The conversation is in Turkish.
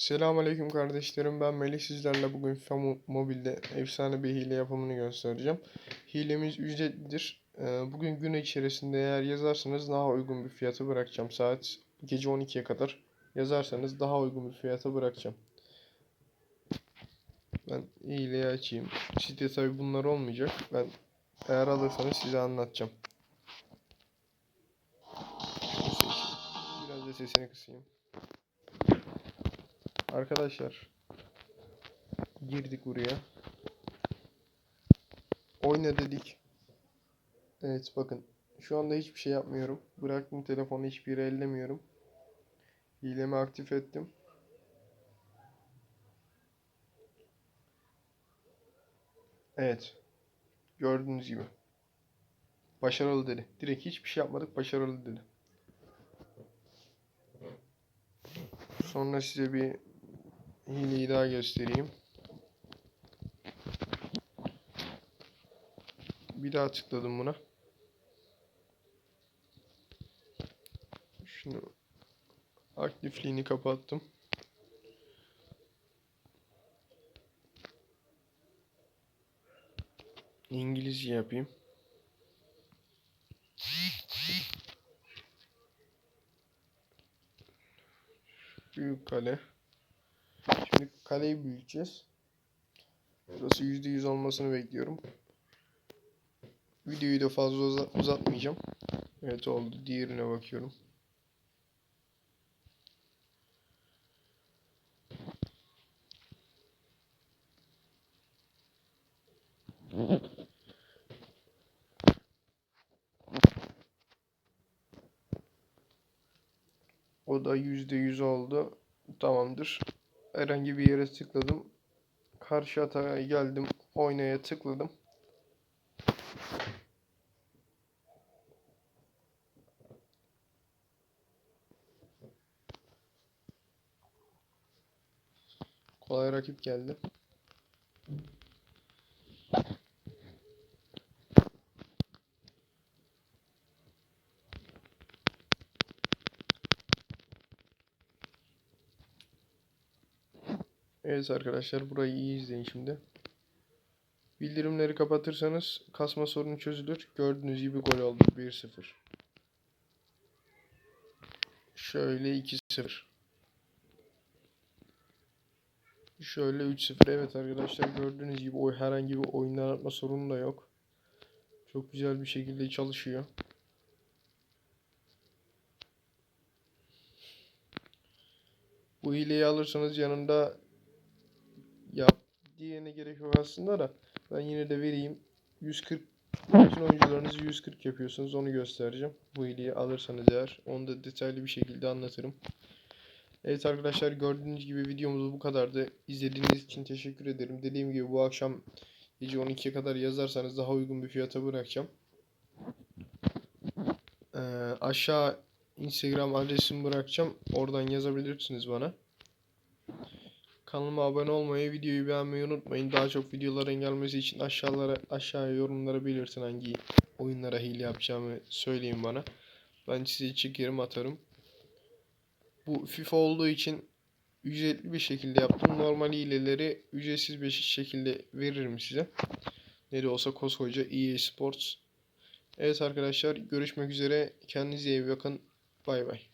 Selamünaleyküm kardeşlerim. Ben Melih sizlerle bugün FIFA Mo- Mobile'de efsane bir hile yapımını göstereceğim. Hilemiz ücretlidir. Ee, Bugün gün içerisinde eğer yazarsanız daha uygun bir fiyata bırakacağım. Saat gece 12'ye kadar yazarsanız daha uygun bir fiyata bırakacağım. Ben hileyi açayım. Site tabi bunlar olmayacak. Ben eğer alırsanız size anlatacağım. Biraz da sesini kısayım. Arkadaşlar girdik buraya. Oyna dedik. Evet bakın şu anda hiçbir şey yapmıyorum. Bıraktım telefonu hiçbir yere ellemiyorum. Hilemi aktif ettim. Evet. Gördüğünüz gibi. Başarılı dedi. Direkt hiçbir şey yapmadık başarılı dedi. Sonra size bir hileyi daha göstereyim. Bir daha tıkladım buna. Şunu aktifliğini kapattım. İngilizce yapayım. Büyük kale. Şimdi kaleyi büyüteceğiz. Burası %100 olmasını bekliyorum. Videoyu da fazla uza- uzatmayacağım. Evet oldu. Diğerine bakıyorum. O da %100 oldu. Tamamdır. Herhangi bir yere tıkladım. Karşı hataya geldim. Oynaya tıkladım. Kolay rakip geldi. Evet arkadaşlar burayı iyi izleyin şimdi. Bildirimleri kapatırsanız kasma sorunu çözülür. Gördüğünüz gibi gol oldu 1-0. Şöyle 2-0. Şöyle 3-0. Evet arkadaşlar gördüğünüz gibi o herhangi bir oyundan atma sorunu da yok. Çok güzel bir şekilde çalışıyor. Bu hileyi alırsanız yanında yap diyene gerek yok aslında da ben yine de vereyim. 140 bütün oyuncularınızı 140 yapıyorsunuz onu göstereceğim. Bu hileyi alırsanız eğer onu da detaylı bir şekilde anlatırım. Evet arkadaşlar gördüğünüz gibi videomuz bu kadardı. İzlediğiniz için teşekkür ederim. Dediğim gibi bu akşam gece 12'ye kadar yazarsanız daha uygun bir fiyata bırakacağım. Ee, aşağı Instagram adresimi bırakacağım. Oradan yazabilirsiniz bana. Kanalıma abone olmayı, videoyu beğenmeyi unutmayın. Daha çok videoların gelmesi için aşağılara aşağıya yorumlara belirtin hangi oyunlara hile yapacağımı söyleyin bana. Ben size çekerim atarım. Bu FIFA olduğu için ücretli bir şekilde yaptım. Normal hileleri ücretsiz bir şekilde veririm size. Ne de olsa koskoca EA Sports. Evet arkadaşlar görüşmek üzere. Kendinize iyi bakın. Bay bay.